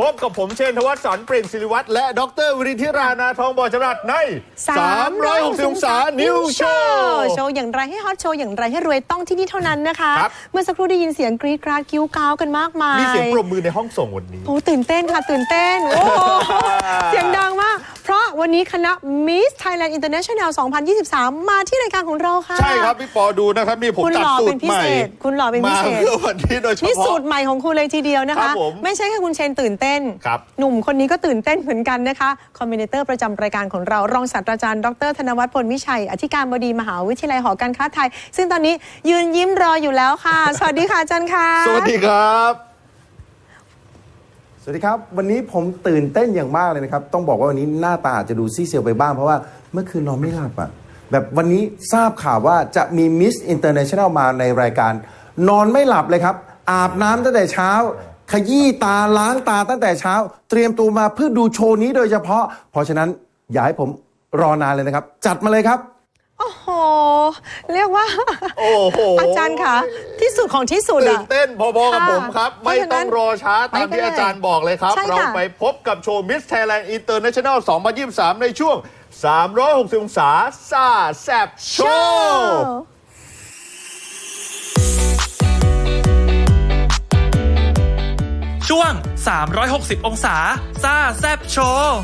พบกับผมเชนทวัฒน์สอนเปล่งศิริวัตรและดรวิริธิรานาทองบอจรัดใน360องศานิวโชว์โชว์อย่างไรให้ฮอตโชว์อย่างไรให้รวยต้องที่นี่เท่านั้นนะคะ ครับ เมื่อสักครู่ได้ยินเสียงกรี๊ดกราดกิ้วก้าวกันมากมาย มีเสียงปรบมือในห้องส่งวันนี้ โอ้ตื่นเต้นค่ะ ตื่นเต้น โอ้โหเสียงดังมาก เพราะวันนี้คณะ Miss Thailand International 2023 มาที่รายการของเราค่ะ ใช่ครับ พี่ปอดูนะครับ นี่ผมคุณตัดหล่อสูเป็ตนรพิใหม่เศษคุณหล่อเป็นพิเศษเพื่อวันนี้โดยเฉนี่สูพาะ ตรใหม่ของคุณเลยทีเดียวนะครัคะ บผม ไม่ใช่แค่คุณเชนตื่นเต้นครับหนุ่มคนนี้ก็ตื่นเต้นเหมือนกันนะคะ คอมเมนเตอร์ประจำรายการของเรา รองศาสตราจารย์ ดร ธนวัฒน์พลวิชัย อธิการบดีมหาวิทยาลัยหอการค้าไทย ซึ่งตอนนี้ยืนยิ้มรออยู่แล้วค่ะ สวัสดีค่ะอาจารย์ค่ะ สวัสดีครับ สวัสดีครับ วันนี้ผมตื่นเต้นอย่างมากเลยนะครับ ต้องบอกว่าวันนี้หน้าตาอาจจะดูซีดเซลไปบ้างเพราะว่าเมื่อคืนนอนไม่หลับอะ แบบวันนี้ทราบข่าวว่าจะมีมิสอินเตอร์เนชั่นแนลมาในรายการ นอนไม่หลับเลยครับอาบน้ำตั้งแต่เช้า ขยี้ตาล้างตาตั้งแต่เช้า เตรียมตัวมาเพื่อดูโชว์นี้โดยเฉพาะ เพราะฉะนั้นอย่าให้ผมรอนานเลยนะครับ จัดมาเลยครับ โอ้โห เรียกว่า โอ้โหอาจารย์ค่ะที่สุดของที่สุดตื่อะ นเต้นพอๆกับค่ะผมครับ เพราะไม่ฉะนั้นต้องรอช้าตามไปกันที่เลยอาจารย์บอกเลยครับ ใช่ค่ะ เราไปพบกับโชว์ Miss Thailand International 2023 ในช่วง 360องศาซ่าแซบโชว์ ช่วง 360 องศาซ่าแซบโชว์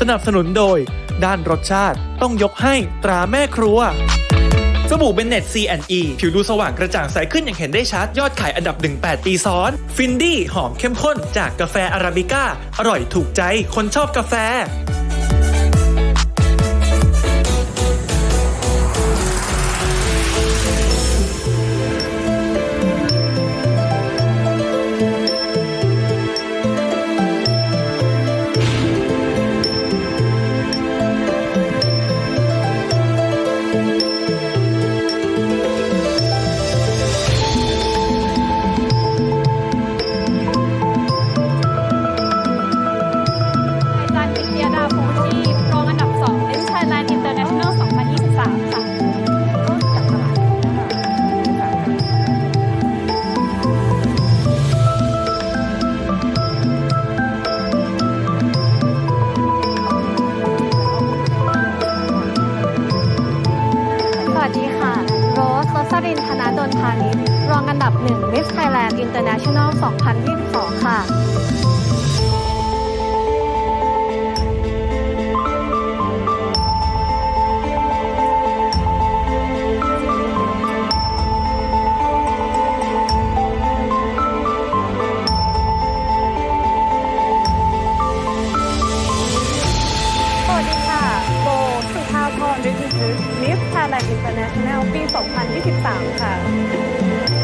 สนับสนุนโดย ด้านรสชาติต้องยกให้ตราแม่ครัว สบู่เบนเน็ต C&E ผิวดูสว่างกระจ่างใสขึ้นอย่างเห็นได้ชัดยอดขายอันดับ 18 ปีซ้อน ฟินดี้หอมเข้มข้นจากกาแฟอาราบิก้า อร่อยถูกใจคนชอบกาแฟ Miss Thailand International ปี 2023 ค่ะ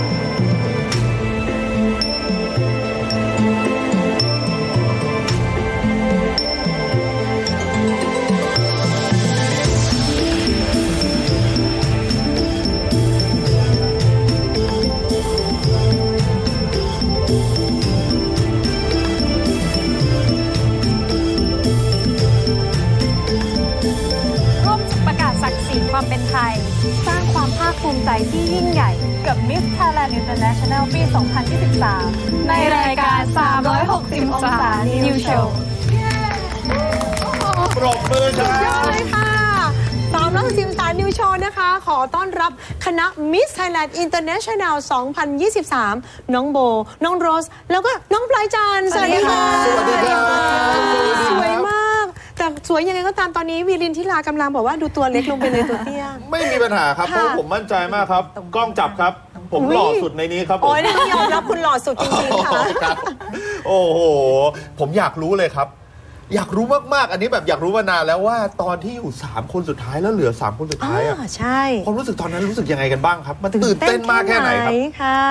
ความเป็นไทย สร้างความภาคภูมิใจที่ยิ่งใหญ่กับ Miss Thailand International ปี 2023 ในรายการ 360 องศา New Show ปรบมือครัยอดบเลยค่ะสามร้อยสิบสามนิวโชว์นะคะ ขอต้อนรับคณะ Miss Thailand International 2023 น้องโบ น้องโรส แล้วก็น้องปลายจันทร์สวัสดีค่ะสวัสดีครับ สวยมาก แต่สวยยังไงก็ตามตอนนี้วีรินทิลากำลังบอกว่าดูตัวเล็กลงไปเลยตัวเตี้ย ไม่มีปัญหาครับเพค่ะ ราะผมมั่นใจมากครับ กล้องจับครับ ผมอุ๊ยหล่อสุดในนี้ครับผมโอ้ยต้องยอมรับคุณหล่อสุดจริงๆค่ะ ครับโอ้โห ผมอยากรู้เลยครับ อยากรู้มากๆ อันนี้แบบอยากรู้มานานแล้วว่าตอนที่อยู่ 3 คนสุดท้ายแล้วเหลือ 3 คนสุดท้ายอะอ่าใช่ ความรู้สึกตอนนั้นรู้สึกยังไงกันบ้างครับ มันตื่นเต้นมากแค่ไหนครับ ค่ะ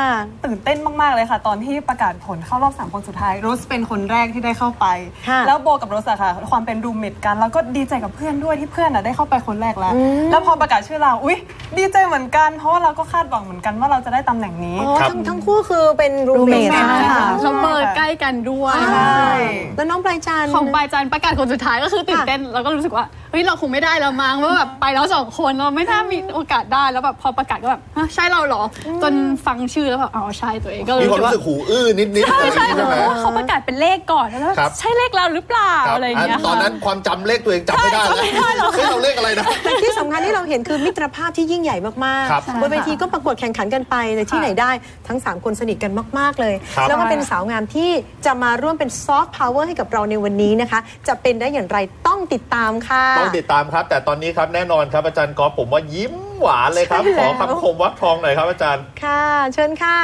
ตื่นเต้นมาก ๆ เลยค่ะ ตอนที่ประกาศผลเข้ารอบ 3 คนสุดท้ายโรสเป็นคนแรกที่ได้เข้าไป ค่ะ แล้วโบกับโรสอะค่ะ ความเป็นรูมเมทกัน แล้วก็ดีใจกับเพื่อนด้วยที่เพื่อนอะได้เข้าไปคนแรกแล้วอืมแล้วพอประกาศชื่อเราอุ๊ย ดีใจเหมือนกัน เพราะว่าเราก็คาดหวังเหมือนกันว่าเราจะได้ตำแหน่งนี้ อ๋อครับ ทั้งทั้งคู่คือเป็นรูเมท roommate ใช่ค่ะค่ะเราเปิดใกล้กันด้วย ใช่ แล้วน้องปลายจันทร์ ของปลายอาจารย์ประกาศคนสุดท้ายก็คือตื่นเต้นแล้วก็รู้สึกว่าเฮ้ยเราคงไม่ได้แล้วมั้งเพราะว่าแบบไปแล้วสองคนเราไม่น่ามีโอกาสได้แล้วแบบพอประกาศก็แบบฮะใช่เราเหรอจนฟังชื่อแล้วแบบอ๋อใช่ตัวเองก็เลยมีความรู้รู้สึสึกกหูอื้อนิดๆอะไรอย่างใช่นี้ใช่ใช่ไหมเพราะว่าเขาประกาศเป็นเลขก่อนแล้วครับใช่เลขเราหรือเปล่าครับอะไรอย่างเงี้ยอันตอนนั้นความจำเลขตัวเองจำไม่ได้แล้วใช่จำไม่ได้หรอกเฮ้ยเราเลขอะไรนะแต่ที่สำคัญที่เราเห็นคือมิตรภาพที่ยิ่งใหญ่มากครับๆบนเวทีก็ประกวดแข่งขันกันไปในที่ไหนได้ทั้ง 3 คนสนิทกันมาก ๆเลยครับแล้วก็เป็นสาวงามที่จะมาร่วมเป็นซอฟต์พาวเวอร์ให้กับเราในวันนี้นะคะจะเป็นได้อย่างไรต้องติดตามค่ะ ต้องติดตามครับ แต่ตอนนี้ครับแน่นอนครับอาจารย์กอฟผมว่ายิ้มหวานเลยครับ ขอคำคมวักทองหน่อยครับอาจารย์ ค่ะ เชิญค่ะ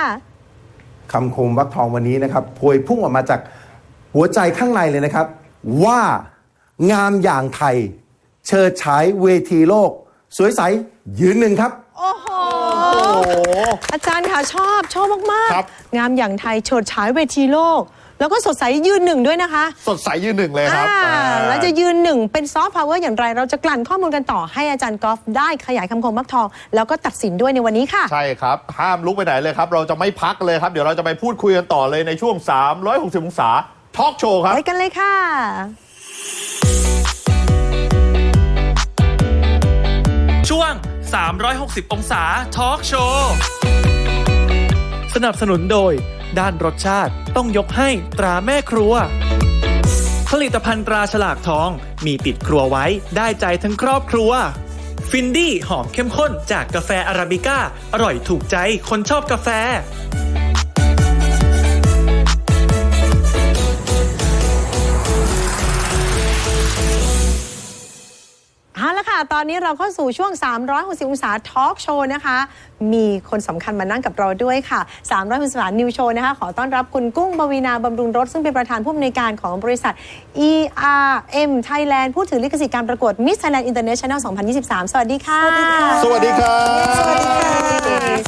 คำคมวักทองวันนี้นะครับพวยพุ่งออกมาจากหัวใจข้างในเลยนะครับ ว่างามอย่างไทย เชิดฉายเวทีโลก สวยใสยืนหนึ่งครับ โอ้โหโอ้โหอาจารย์ค่ะชอบชอบมากครับๆงามอย่างไทยโฉดฉายเวทีโลก แล้วก็สดใสยืนหนึ่งด้วยนะคะสดใสยืนหนึ่งเลยครับอ่าอ่าแล้วจะยืนหนึ่งเป็นซอฟต์พาวเวอร์อย่างไร เราจะกลั่นข้อมูลกันต่อให้อาจารย์กอล์ฟได้ขยายคำคมมักทอง แล้วก็ตัดสินด้วยในวันนี้ค่ะ ใช่ครับ ห้ามลุกไปไหนเลยครับ เราจะไม่พักเลยครับ เดี๋ยวเราจะไปพูดคุยกันต่อเลยในช่วง 360 องศาทอล์กโชว์ครับ ไปกันเลยค่ะ ช่วง 360 องศาทอล์กโชว์ สนับสนุนโดย ด้านรสชาติต้องยกให้ตราแม่ครัว ผลิตภัณฑ์ตราฉลากทองมีติดครัวไว้ได้ใจทั้งครอบครัว ฟินดี้หอมเข้มข้นจากกาแฟอาราบิก้า อร่อยถูกใจคนชอบกาแฟเอาละค่ะ ตอนนี้เราเข้าสู่ช่วง 360 องศาทอล์กโชว์นะคะมีคนสำคัญมานั่งกับเราด้วยค่ะ360องศานิวโชว์นะคะ ขอต้อนรับคุณกุ้งบวีนาบำรุงรถ ซึ่งเป็นประธานผู้อำนวยการของบริษัท ERM Thailand ผู้ถือลิขสิทธิ์การประกวด Miss Thailand International 2023 สวัสดีค่ะ สวัสดีครับสวัสดีค่ะ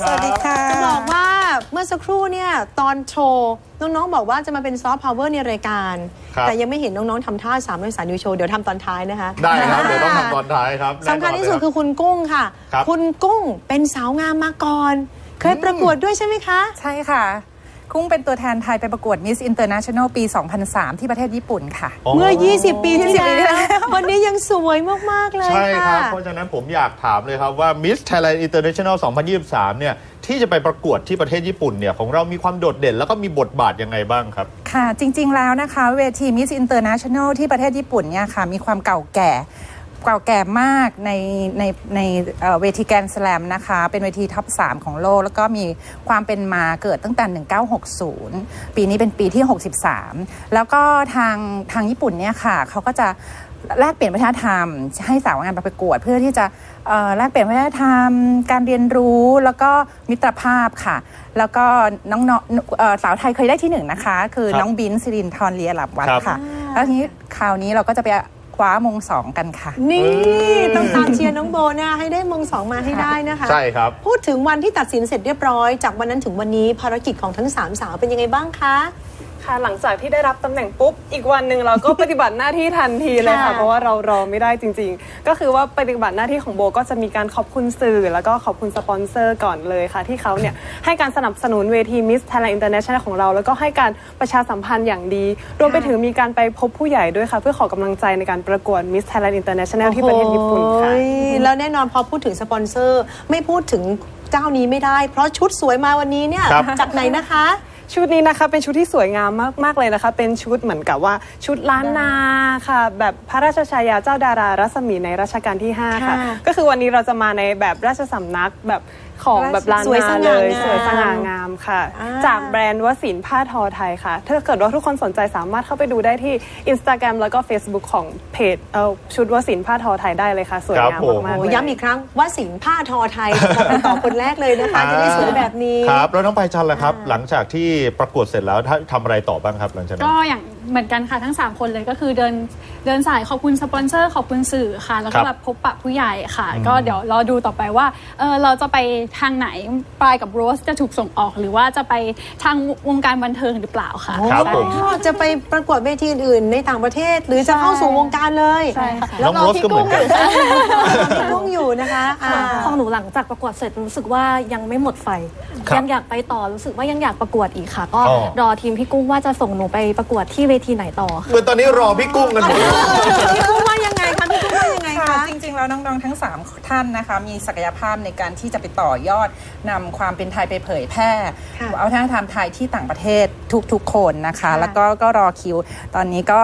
สวัสดีค่ะ จะบอกว่าเมื่อสักครู่เนี่ยตอนโชว์น้องๆ บอกว่าจะมาเป็นซอฟต์พาวเวอร์ในรายการครับแต่ยังไม่เห็นน้องๆทำท่า3ามร้อยสานิวโชว์เดี๋ยวทำตอนท้ายนะคะ ได้ครับ เดี๋ยวต้องทำตอนท้ายครับสำคัญที่สุดแน่นนเลยคือคุณกุ้งค่ะครับณกุ้งเป็นสาวงามมาก่อน เคยประกวดด้วยใช่ไหมคะ ใช่ค่ะ กุ้งเป็นตัวแทนไทยไปประกวด Miss International ปี 2003 ที่ประเทศญี่ปุ่นค่ะ เมื่อ 20 ปีที่20ปีที่แล้แล้วววันนี้ยังสวยมาก ๆ เลยใช่ครับค่ะเพราะฉะนั้นผมอยากถามเลยครับว่า Miss Thailand International 2023 เนี่ยที่จะไปประกวดที่ประเทศญี่ปุ่นเนี่ยของเรามีความโดดเด่นแล้วก็มีบทบาทยังไงบ้างครับ ค่ะ จริง ๆ แล้วนะคะ เวที Miss International ที่ประเทศญี่ปุ่นเนี่ยค่ะ มีความเก่าแก่ เก่าแก่มากในในในเอ่อเวทีแกรนด์สแลมนะคะ เป็นเวทีท็อป 3 ของโลก แล้วก็มีความเป็นมาเกิดตั้งแต่ 1960 ปีนี้เป็นปีที่ 63 แล้วก็ทางทางญี่ปุ่นเนี่ยค่ะเขาก็จะแลกเปลี่ยนวัฒนธรรม ให้สาวงานไปประกวด เพื่อที่จะเอ่อแลกเปลี่ยนวัฒนธรรม การเรียนรู้แล้วก็มิตรภาพค่ะ แล้วก็น้องๆเอ่อสาวไทยเคยได้ที่หนึ่งนะคะ คือครับน้องบินซิรินทรเลียหลับวัดครับค่ะ แล้วทีนี้คราวนี้เราก็จะไป คว้ามงสองกันค่ะ นี่ ต้องตามเชียร์น้องโบนะให้ได้มงสองมาให้ได้นะคะใช่ครับ พูดถึงวันที่ตัดสินเสร็จเรียบร้อย จากวันนั้นถึงวันนี้ภารกิจของทั้งสามสาวเป็นยังไงบ้างคะ ค่ะ หลังจากที่ได้รับตำแหน่งปุ๊บ อีกวันหนึ่งเราก็ปฏิบัติหน้าที่ทันทีเลยค่ะ ค่ะ เพราะว่าเรารอไม่ได้จริง ๆ ก็คือว่าปฏิบัติหน้าที่ของโบก็จะมีการขอบคุณสื่อ แล้วก็ขอบคุณสปอนเซอร์ก่อนเลยค่ะ ที่เขาเนี่ยให้การสนับสนุนเวที Miss Thailand International ของเรา แล้วก็ให้การประชาสัมพันธ์อย่างดี รวมไปถึงมีการไปพบผู้ใหญ่ด้วยค่ะ เพื่อขอกำลังใจในการประกวด Miss Thailand International ที่ประเทศญี่ปุ่นค่ะ โอ้ยแล้วแน่นอนพอพูดถึงสปอนเซอร์ ไม่พูดถึงเจ้านี้ไม่ได้ เพราะชุดสวยมาวันนี้เนี่ย ครับ จากไหนนะคะ ชุดนี้นะคะเป็นชุดที่สวยงามมากมากเลยนะคะ เป็นชุดเหมือนกับว่าชุดล้านนาค่ะ แบบพระราชชายาเจ้าดารารัศมีในรัชกาลที่ 5 ค่ะค่ะก็คือวันนี้เราจะมาในแบบราชสำนักแบบ ของแบบล้านสวยสนาง่าเลยงามสวยสง่างามค่ะ อ่า จากแบรนด์วสินผ้าทอไทยค่ะ ถ้าเกิดว่าทุกคนสนใจสามารถเข้าไปดูได้ที่ Instagram แล้วก็ Facebook ของเพจเอ่อชุดวสินผ้าทอไทยได้เลยค่ะ สวยงามครับผมมากๆโอ้เลย ย้ำอีกครั้งว่าสินผ้าทอไทยบอกกันต่อคนแรกเลยนะคะจะได้สวยแบบนี้ ครับ แล้วน้องไปจันล่ะครับ หลังจากที่ประกวดเสร็จแล้วถ้าทำอะไรต่อบ้างครับหลังจากนั้น ก็อย่าง เหมือนกันค่ะทั้ง 3 คนเลยก็คือเดินเดินสายขอบคุณสปอนเซอร์ขอบคุณสื่อค่ะ แล้วครัก็บแบบพบปะผู้ใหญ่ค่ะ ก็เดี๋ยวรอดูต่อไปว่าเออเราจะไปทางไหนปลายกับโรสจะถูกส่งออก หรือว่าจะไปทางวงการบันเทิงหรือเปล่าค่ะครับผมอ๋อจะไปประกวดเวทีอื่นๆในต่างประเทศ หรือจะเข้าสู่วงการเลยใช่ค่ะน้องโรสก็เหมือนกัน พี่กุ้งอยู่นะคะอ่า ของหนูหลังจากประกวดเสร็จรู้สึกว่ายังไม่หมดไฟ ครับยังอยากไปต่อรู้สึกว่ายังอยากประกวดอีกค่ะ ก็อ๋อ รอทีมพี่กุ้งว่าจะส่งหนูไปประกวดที่เวทีไหนต่อค่ะเหมือนตอนนี้รอพี่กุ้งกันหมดเลยพี่กุ้งว่ายังไงคะพี่กุ้งว่ายังไงค่ะคะ จริงๆ แล้วน้องๆ ทั้ง 3 ท่านนะคะ มีศักยภาพในการที่จะไปต่อยอดนำความเป็นไทยไปเผยแพร่ค่ะเอาวัฒนธรรมไทยที่ต่างประเทศทุกๆ คนนะคะค่ะแล้วก็ก็รอคิว ตอนนี้ก็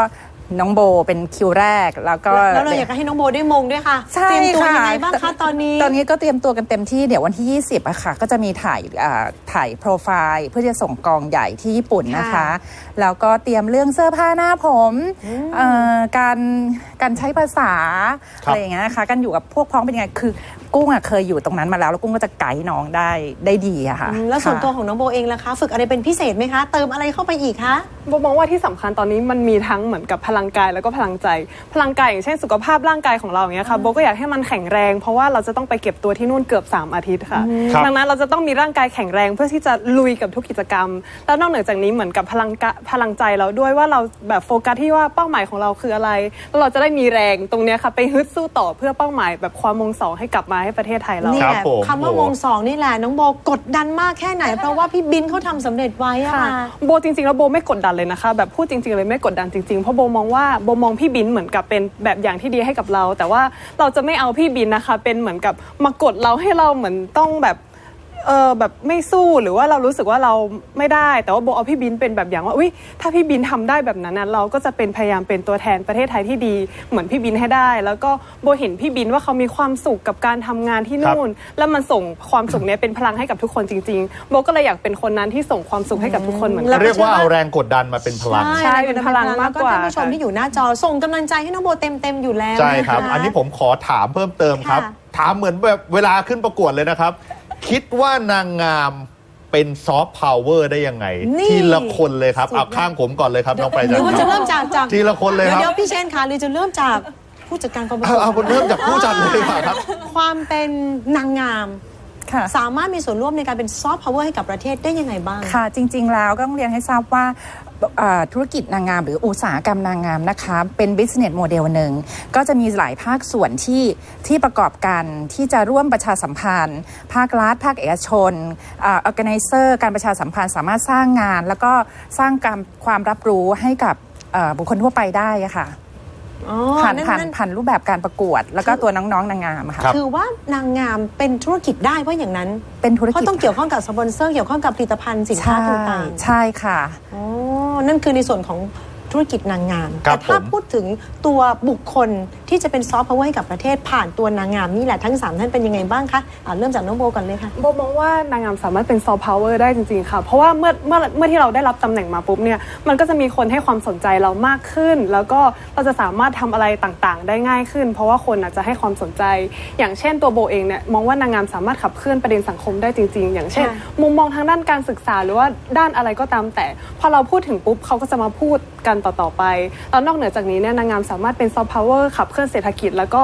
น้องโบเป็นคิวแรกแล้วก็ แล้วเราอยากจะให้น้องโบได้มงด้วยค่ะ ใช่เตรียมตัวค่ะยังไงบ้างคะตอนนี้ ตอนนี้ก็เตรียมตัวกันเต็มที่เดี๋ยววันที่ 20อะค่ะ ก็จะมีถ่ายอ่าถ่ายโปรไฟล์เพื่อจะส่งกองใหญ่ที่ญี่ปุ่นนะคะค่ะแล้วก็เตรียมเรื่องเสื้อผ้าหน้าผมเอ่อการการใช้ภาษาครับอะไรอย่างเงี้ยนะคะการอยู่กับพวกพ้องเป็นยังไงคือ กุ้งอะเคยอยู่ตรงนั้นมาแล้ว แล้วกุ้งก็จะไกด์น้องได้ได้ดีอะค่ะอืมแล้วส่วนค่ะตัวของน้องโบเองล่ะคะ ฝึกอะไรเป็นพิเศษไหมคะ เติมอะไรเข้าไปอีกคะ โบมองว่าที่สำคัญตอนนี้มันมีทั้งเหมือนกับพลังกายแล้วก็พลังใจ พลังกายอย่างเช่นสุขภาพร่างกายของเราอย่างเงี้ยค่ะโบก็อยากให้มันแข็งแรง เพราะว่าเราจะต้องไปเก็บตัวที่นู่นเกือบ 3 อาทิตย์ค่ะ ครับ ดังนั้นเราจะต้องมีร่างกายแข็งแรงเพื่อที่จะลุยกับทุกกิจกรรม แล้วนอกเหนือจากนี้เหมือนกับพลังกะพลังใจเราด้วยว่าเราแบบโฟกัสที่ว่าเป้าหมายของเราคืออะไรแล้วเราจะได้มีแรงตรงเนี้ยค่ะไปฮึดสู้ต่อเพื่อเป้าหมายแบบความมงสองให้กลับมาให้ประเทศไทยเรานี่ครับแหละผมคำว่ามงสองนี่แหละน้องโบกดดันมากแค่ไหน เพราะว่าพี่บินเขาทำสำเร็จไว้อะค่ะค่ะ โบจริงๆแล้วโบไม่กดดันเลยนะคะ แบบพูดจริงๆเลยไม่กดดันจริงๆ เพราะโบมองว่าโบมองพี่บินเหมือนกับเป็นแบบอย่างที่ดีให้กับเรา แต่ว่าเราจะไม่เอาพี่บินนะคะ เป็นเหมือนกับมากดเราให้เราเหมือนต้องแบบ เออแบบไม่สู้หรือว่าเรารู้สึกว่าเราไม่ได้ แต่ว่าโบเอาพี่บินเป็นแบบอย่างว่าอุ้ยถ้าพี่บินทำได้แบบนั้นนะเราก็จะเป็นพยายามเป็นตัวแทนประเทศไทยที่ดี เหมือนพี่บินให้ได้ แล้วก็โบเห็นพี่บินว่าเขามีความสุขกับการทำงานที่นู่น แล้วมันส่งความสุขเนี้ยเป็นพลังให้กับทุกคนจริง ๆ โบก็เลยอยากเป็นคนนั้นที่ส่งความสุขให้กับทุกคนเหมือนแล้กัวนเรียกว่าเอาแรงกดดันมาเป็นพลังใช่เป็นพลังมากกว่าแล้ท่านผู้ชมที่อยู่หน้าจอส่งกำลังใจให้น้องโบเต็มๆอยู่แล้วใช่ครับะะอันนี้ผมขอถามเพิ่มเติมครับค่ะถามเหมือนแบบเวลาขึ้นประกวดเลยนะครับ คิดว่านางงามเป็นซอฟต์พาวเวอร์ได้ยังไง นี่ทีละคนเลยครับสุดยอเอาดข้างผมก่อนเลยครับน้องไปหรือว่าจะเริ่มจากจากทีละคนเลยครับเดี๋ยวๆพี่เชนค่ะหรือจะเริ่มจากผู้จัดการกองประกเอาวดเอาเริ่มจากผู้จัดเลยดีกว่าครับ ความเป็นนางงาม ค่ะสามารถมีส่วนร่วมในการเป็นซอฟต์พาวเวอร์ให้กับประเทศได้ยังไงบ้าง ค่ะ จริง ๆ แล้วก็ต้องเรียนให้ทราบว่าเอ่อธุรกิจนางงามหรืออุตสาหกรรมนางงามนะคะเป็น business model หนึ่ง ก็จะมีหลายภาคส่วนที่ที่ประกอบกันที่จะร่วมประชาสัมพันธ์ ภาครัฐ ภาคเอกชนเอ่อ organizer การประชาสัมพันธ์สามารถสร้างงาน แล้วก็สร้างการความรับรู้ให้กับเอ่อบุคคลทั่วไปได้อะค่ะ อ๋อผ่านนั่นผ่านนั่นผ่านรูปแบบการประกวด แล้วก็ตัวน้องๆนางงามอะค่ะครับคือว่านางงามเป็นธุรกิจได้เพราะอย่างนั้น เป็นธุรเพกิจราะต้องเกี่ยวข้องกับสปอนเซอร์เกี่ยวข้องกับผลิตภัณฑ์สินค้าใช่ต่างใช่ค่ะๆอ๋อนั่นคือในส่วนของ ธุรกิจนางงาม ครัแต่บถ้าผมพูดถึงตัวบุคคลที่จะเป็นซอฟต์พาวเวอร์ให้กับประเทศผ่านตัวนางงามนี่แหละทั้งสามท่านเป็นยังไงบ้างคะอ่าเริ่มจากน้องโบก่อนเลยค่ะ โบมองว่านางงามสามารถเป็นซอฟต์พาวเวอร์ได้จริงๆค่ะ เพราะว่าเมื่อเมื่อเมื่อที่เราได้รับตำแหน่งมาปุ๊บเนี่ย มันก็จะมีคนให้ความสนใจเรามากขึ้น แล้วก็เราจะสามารถทำอะไรต่างๆ ได้ง่ายขึ้น เพราะว่าคนอาจจะให้ความสนใจ อย่างเช่นตัวโบเองเนี่ยมองว่านางงามสามารถขับเคลื่อนประเด็นสังคมได้จริง ๆ อย่างเช่น ค่ะ มุมมองทางด้านการศึกษาหรือว่าด้านอะไรก็ตามแต่ พอเราพูดถึงปุ๊บเขาก็จะมาพูดกันต่อๆไปแล้วนอกเหนือจากนี้เนี่ยนางงามสามารถเป็นซอฟต์พาวเวอร์ขับเคลื่อนเศรษฐกิจ แล้วก็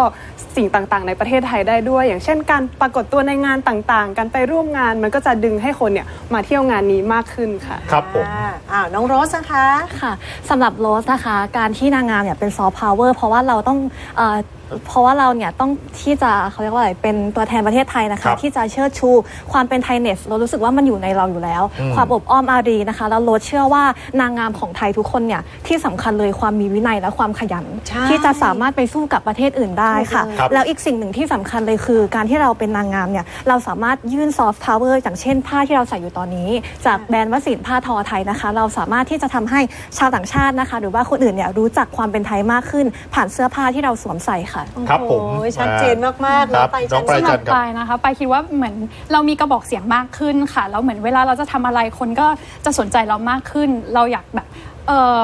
สิ่งต่างๆ ในประเทศไทยได้ด้วย อย่างเช่น การปรากฏตัวในงานต่างๆ การไปร่วมงานมันก็จะดึงให้คนเนี่ยมาเที่ยวงานนี้มากขึ้นค่ะ ครับผมอ่าอ่าน้องโรสนะคะ ค่ะสำหรับโรสนะคะ การที่นางงามเนี่ยเป็นซอฟต์พาวเวอร์เพราะว่าเราต้องเอ่อ เพราะว่าเราเนี่ยต้องที่จะเขาเรียกว่าอะไรเป็นตัวแทนประเทศไทยนะครัคะบที่จะเชิดชู ความเป็นไทยเนสเรารู้สึกว่ามันอยู่ในเราอยู่แล้ว อืมความอบอ้อมอารีนะคะ แล้วโรสเชื่อว่านางงามของไทยทุกคนเนี่ยที่สำคัญเลยความมีวินัยและความขยัน ใช่ที่จะสามารถไปสู้กับประเทศอื่นได้ค่ะ ครับ แล้วอีกสิ่งหนึ่งที่สำคัญเลยคือ การที่เราเป็นนางงามเนี่ยเราสามารถยื่นซอฟต์พาวเวอร์อย่างเช่นผ้าที่เราใส่อยู่ตอนนี้ จากแบรนด์วสินผ้าทอไทยนะคะ เราสามารถที่จะทำให้ชาวต่างชาตินะคะ หรือว่าคนอื่นเนี่ยรู้จักความเป็นไทยมากขึ้น ผ่านเสื้อผ้าที่เราสวมใส่ค่ะครับผมโอ้ยชัดเจนมากๆครับไปน้องไปสำหจัรันบครับปายนะคะปายคิดว่าเหมือนเรามีกระบอกเสียงมากขึ้นค่ะแล้วเหมือนเวลาเราจะทำอะไรคนก็จะสนใจเรามากขึ้น เราอยากแบบเออ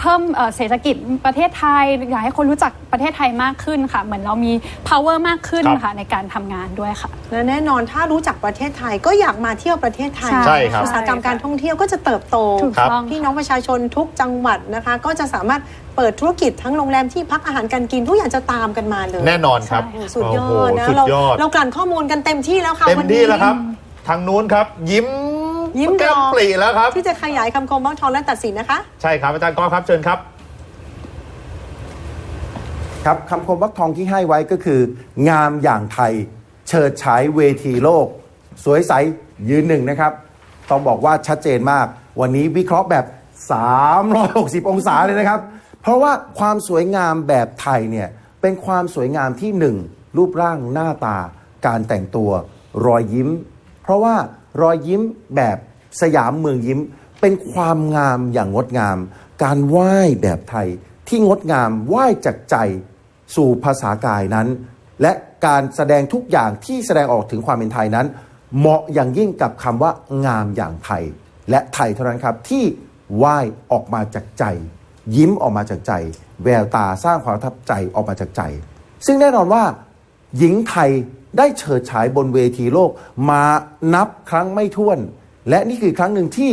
เพิ่มเอ่อเศรษฐกิจประเทศไทย อยากให้คนรู้จักประเทศไทยมากขึ้นค่ะ เหมือนเรามี power มากขึ้นครับค่ะในการทำงานด้วยค่ะและแน่นอนถ้ารู้จักประเทศไทยก็อยากมาเที่ยวประเทศไทยใช่ครับอุตสาหกรรมการท่องเที่ยวก็จะเติบโตถูกต้องพี่น้องประชาชนทุกจังหวัดนะคะ ก็จะสามารถเปิดธุรกิจทั้งโรงแรมที่พักอาหารการกินทุกอย่างจะตามกันมาเลย แน่นอนครับโอ้สุดยอโโหดนะสุดเรายอดเรากลั่นข้อมูลกันเต็มที่แล้วค่ะเต็มวันนี้ที่แล้วครับ ทางนู้นครับยิ้ม ยิ้มแก้รมอปรีแล้วครับ ที่จะขยายคำคมบ้างทองและตัดสินนะคะ ใช่ครับอาจารย์กอล์ฟครับเชิญครับ ครับคำคมวักทองที่ให้ไว้ก็คือ งามอย่างไทย เฉิดฉายเวทีโลก สวยใสยืนหนึ่งนะครับ ต้องบอกว่าชัดเจนมาก วันนี้วิเคราะห์แบบ 360 องศาเลยนะครับ เพราะว่าความสวยงามแบบไทยเนี่ย เป็นความสวยงามที่หนึ่งรูปร่างหน้าตา การแต่งตัว รอยยิ้ม เพราะว่ารอยยิ้มแบบสยามเมืองยิ้ม เป็นความงามอย่างงดงาม การไหว้แบบไทยที่งดงามไหว้จากใจสู่ภาษากายนั้น และการแสดงทุกอย่างที่แสดงออกถึงความเป็นไทยนั้น เหมาะอย่างยิ่งกับคำว่างามอย่างไทย และไทยเท่านั้นครับที่ไหว้ออกมาจากใจ ยิ้มออกมาจากใจ แววตาสร้างความทับใจออกมาจากใจ ซึ่งแน่นอนว่า หญิงไทย ได้เฉิดฉายบนเวทีโลกมานับครั้งไม่ถ้วน และนี่คือครั้งหนึ่งที่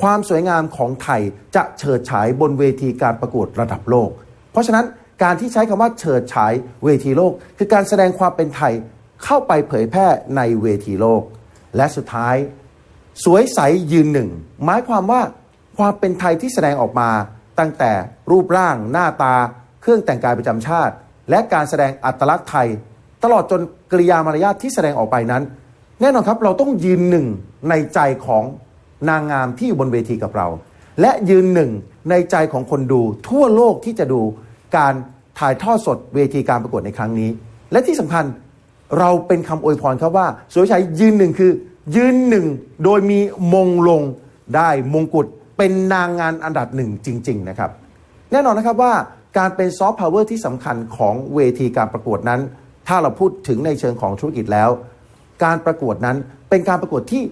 ความสวยงามของไทยจะเฉิดฉายบนเวทีการประกวดระดับโลก เพราะฉะนั้นการที่ใช้คำว่าเฉิดฉายเวทีโลก คือการแสดงความเป็นไทยเข้าไปเผยแพร่ในเวทีโลก และสุดท้าย สวยใสยืนหนึ่ง หมายความว่าความเป็นไทยที่แสดงออกมา ตั้งแต่รูปร่าง หน้าตา เครื่องแต่งกายประจำชาติ และการแสดงอัตลักษณ์ไทย ตลอดจนกริยามารยาทที่แสดงออกไปนั้น แน่นอนครับเราต้องยืนหนึ่งในใจของนางงามที่อยู่บนเวทีกับเรา และยืนหนึ่งในใจของคนดูทั่วโลกที่จะดูการถ่ายทอดสดเวทีการประกวดในครั้งนี้ และที่สำคัญเราเป็นคำอวยพรครับว่าสุริชัยยืนหนึ่งคือ ยืนหนึ่งโดยมีมงลงได้มงกุฎเป็นนางงานอันดับหนึ่งจริง ๆ นะครับ แน่นอนนะครับว่าการเป็นซอฟต์พาวเวอร์ที่สำคัญของเวทีการประกวดนั้น ถ้าเราพูดถึงในเชิงของธุรกิจแล้ว การประกวดนั้นเป็นการประกวดที่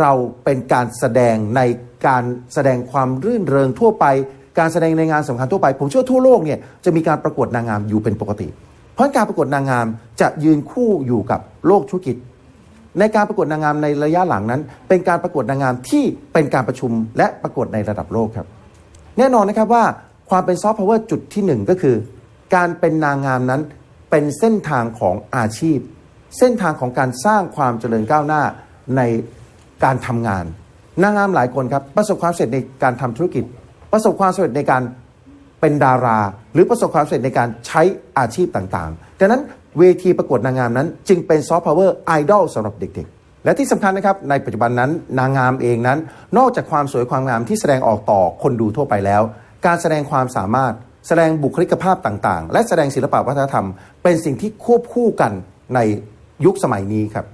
เราเป็นการแสดงในการแสดงความรื่นเริงทั่วไป การแสดงในงานสำคัญทั่วไป ผมเชื่อทั่วโลกเนี่ยจะมีการประกวดนางงามอยู่เป็นปกติ เพราะการประกวดนางงามจะยืนคู่อยู่กับโลกธุรกิจ ในการประกวดนางงามในระยะหลังนั้น เป็นการประกวดนางงามที่เป็นการประชุมและประกวดในระดับโลกครับ แน่นอนนะครับว่าความเป็นซอฟต์พาวเวอร์จุดที่หนึ่งก็คือ การเป็นนางงามนั้น เป็นเส้นทางของอาชีพ เส้นทางของการสร้างความเจริญก้าวหน้าในการทำงานนางงามหลายคนครับประสบความสำเร็จในการทำธุรกิจ ประสบความสำเร็จในการเป็นดารา หรือประสบความสำเร็จในการใช้อาชีพต่างๆดังนั้นเวทีประกวดนางงามนั้น จึงเป็นซอฟต์พาวเวอร์ไอดอลสำหรับเด็กๆ และที่สำคัญนะครับในปัจจุบันนั้นนางงามเองนั้น นอกจากความสวยความงามที่แสดงออกต่อคนดูทั่วไปแล้ว การแสดงความสามารถ แสดงบุคลิกภาพต่างๆ และแสดงศิลปะวัฒนธรรม เป็นสิ่งที่ควบคู่กันในยุคสมัยนี้ครับ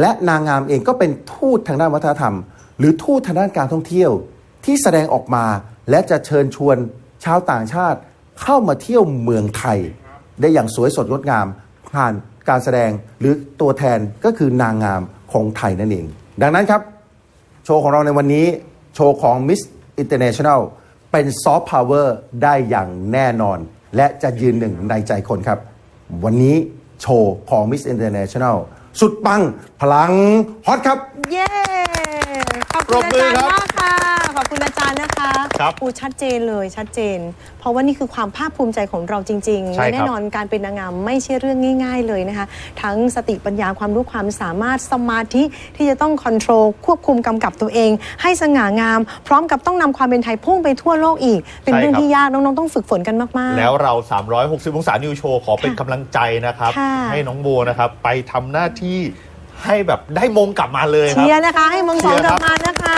และนางงามเองก็เป็นทูตทางด้านวัฒนธรรม หรือทูตทางด้านการท่องเที่ยว ที่แสดงออกมาและจะเชิญชวนชาวต่างชาติ เข้ามาเที่ยวเมืองไทย ได้อย่างสวยสดงดงาม ผ่านการแสดงหรือตัวแทนก็คือนางงามของไทยนั่นเอง ดังนั้นครับ โชว์ของเราในวันนี้โชว์ของ Miss International เป็นซอฟต์พาวเวอร์ได้อย่างแน่นอน และจะยืนหนึ่งในใจคนครับ วันนี้โชว์ของ Miss International สุดปังพลังฮอตครับ เย้ขอบปรคุณบอามือจารย์ครับ มาก ค่ะขอบคุณอาจารย์นะคะครับอูชัดเจนเลยชัดเจน เพราะว่านี่คือความภาคภูมิใจของเราจริงๆ ใช่ครับและแน่นอนการเป็นนางงามไม่ใช่เรื่องง่าย ๆ เลยนะคะ ทั้งสติปัญญาความรู้ความสามารถสมาธิที่จะต้องคอนโทรลควบคุมกำกับตัวเอง ให้สง่างาม พร้อมกับต้องนำความเป็นไทยพุ่งไปทั่วโลกอีก เป็นเรื่องที่ยากน้องๆต้องฝึกฝนกันมากๆ แล้วเรา 360 องศานิวโชว์ขอเป็นกำลังใจนะครับ ค่ะ ให้น้องโบนะครับ ไปทำหน้าที่ให้แบบได้มงกลับมาเลยครัเชีบยร์นะคะ ให้เมืองสองเชียร์กครัลับบมานะคะ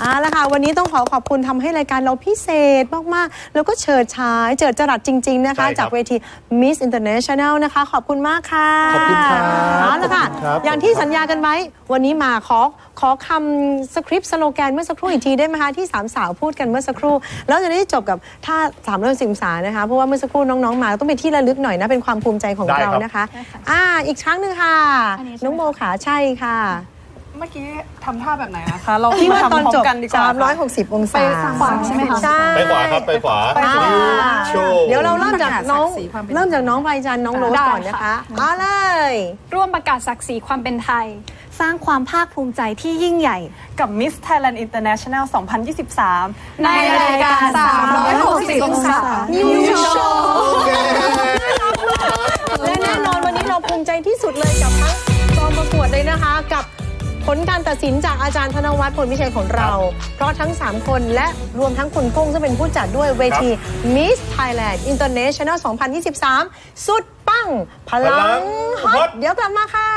เอาละค่ะ วันนี้ต้องขอขอบคุณทำให้รายการเราพิเศษมาก ๆ แล้วก็เฉิดฉายเจิดจรัสจริง ๆ นะคะ ใช่ครับจากเวที Miss International นะคะ ขอบคุณมากค่ะขอบคุณครับเอาละค่ะ ขอบคุณครับ อย่างที่สัญญากันไว้ วันนี้มาขอขอคำสคริปต์สโลแกนเมื่อสักครู่อีกทีได้ไหมคะ ที่สามสาวพูดกันเมื่อสักครู่ แล้วจะได้จบกับท่าสามเรื่องสิมสานะคะ เพราะว่าเมื่อสักครู่น้อง ๆ มาต้องเป็นที่ระลึกหน่อยนะ เป็นความภูมิใจของได้เราครับ นะคะ อ่า อีกครั้งหนึ่งค่ะ อันนี้ใช่ไหม น้องโมขาใช่ค่ะ เมื่อกี้ทำท่าแบบไหนนะคะ เราพี่ว่ามาตอนทำพร้จอบมกันดีกว่าค่ะ360 องศาไปทางขวาใช่ไหมคะ ใช่ ไปขวาครับไปขวาไปขวานิ้วโชว์เดี๋ยวเราเริ่มจากน้องประกาศศักดิ์ศรีความเป็น เริ่มจากน้องไพจันทร์น้องโรสได้ก่อนนะคะค่ะมาเลย ร่วมประกาศศักดิ์ศรีความเป็นไทย สร้างความภาคภูมิใจที่ยิ่งใหญ่ กับ Miss Thailand International 2023 ในรายการ 360 องศา นิวโชว์และแน่นอนวันนี้เราภูมิใจที่สุดเลยกับทั้งกองประกวดเลยนะคะ กับผ ลการตัดสินจากอาจารย์ธนวัฒน์ผลวิชัยของเรา เพราะทั้ง 3 คนและรวมทั้งคุณกุ้งซึ่งเป็นผู้จัดด้วยเวที Miss Thailand International 2023 สุดปัง พลังฮอตเดี๋ยวกลับมาค่ะ